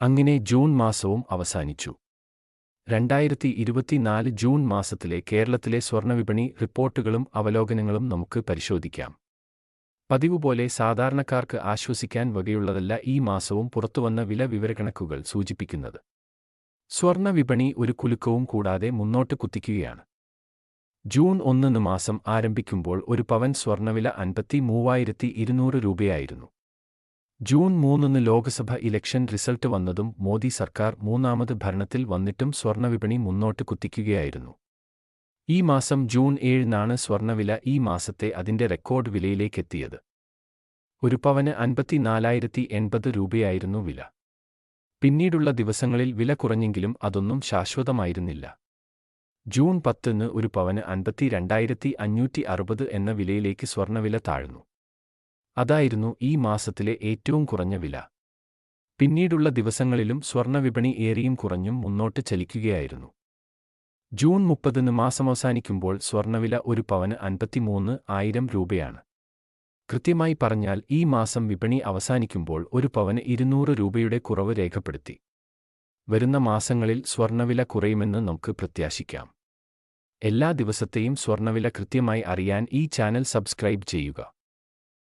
അങ്ങനെ ജൂൺ മാസവും അവസാനിച്ചു. രണ്ടായിരത്തി ഇരുപത്തിനാല് ജൂൺ മാസത്തിലെ കേരളത്തിലെ സ്വർണവിപണി റിപ്പോർട്ടുകളും അവലോകനങ്ങളും നമുക്ക് പരിശോധിക്കാം. പതിവുപോലെ സാധാരണക്കാർക്ക് ആശ്വസിക്കാൻ വകയുള്ളതല്ല ഈ മാസവും പുറത്തുവന്ന വില വിവരക്കണക്കുകൾ സൂചിപ്പിക്കുന്നത്. സ്വർണ വിപണി ഒരു കുലുക്കവും കൂടാതെ മുന്നോട്ട് കുത്തിക്കുകയാണ്. ജൂൺ ഒന്നിന് മാസം ആരംഭിക്കുമ്പോൾ ഒരു പവൻ സ്വർണവില അൻപത്തി മൂവായിരത്തി ഇരുന്നൂറ് രൂപയായിരുന്നു. ജൂൺ മൂന്നിന് ലോക്സഭ ഇലക്ഷൻ റിസൾട്ട് വന്നതും മോദി സർക്കാർ മൂന്നാമത് ഭരണത്തിൽ വന്നിട്ടും സ്വർണവിപണി മുന്നോട്ട് കുത്തിക്കുകയായിരുന്നു. ഈ മാസം ജൂൺ ഏഴിനാണ് സ്വർണവില ഈ മാസത്തെ അതിന്റെ റെക്കോർഡ് വിലയിലേക്കെത്തിയത്. ഒരു പവന് അൻപത്തിനാലായിരത്തി എൺപത് രൂപയായിരുന്നു വില. പിന്നീടുള്ള ദിവസങ്ങളിൽ വില കുറഞ്ഞെങ്കിലും അതൊന്നും ശാശ്വതമായിരുന്നില്ല. ജൂൺ പത്തിന് ഒരു പവന് അൻപത്തി രണ്ടായിരത്തി അഞ്ഞൂറ്റി അറുപത് എന്ന വിലയിലേക്ക് സ്വർണവില താഴ്ന്നു. അതായിരുന്നു ഈ മാസത്തിലെ ഏറ്റവും കുറഞ്ഞ വില. പിന്നീടുള്ള ദിവസങ്ങളിലും സ്വർണവിപണി ഏറിയും കുറഞ്ഞും മുന്നോട്ട് ചലിക്കുകയായിരുന്നു. ജൂൺ മുപ്പതിന് മാസമവസാനിക്കുമ്പോൾ സ്വർണവില ഒരു പവന് അൻപത്തിമൂന്ന് ആയിരം രൂപയാണ്. കൃത്യമായി പറഞ്ഞാൽ ഈ മാസം വിപണി അവസാനിക്കുമ്പോൾ ഒരു പവന് ഇരുന്നൂറ് രൂപയുടെ കുറവ് രേഖപ്പെടുത്തി. വരുന്ന മാസങ്ങളിൽ സ്വർണവില കുറയുമെന്ന് നമുക്ക് പ്രത്യാശിക്കാം. എല്ലാ ദിവസത്തെയും സ്വർണവില കൃത്യമായി അറിയാൻ ഈ ചാനൽ സബ്സ്ക്രൈബ് ചെയ്യുക.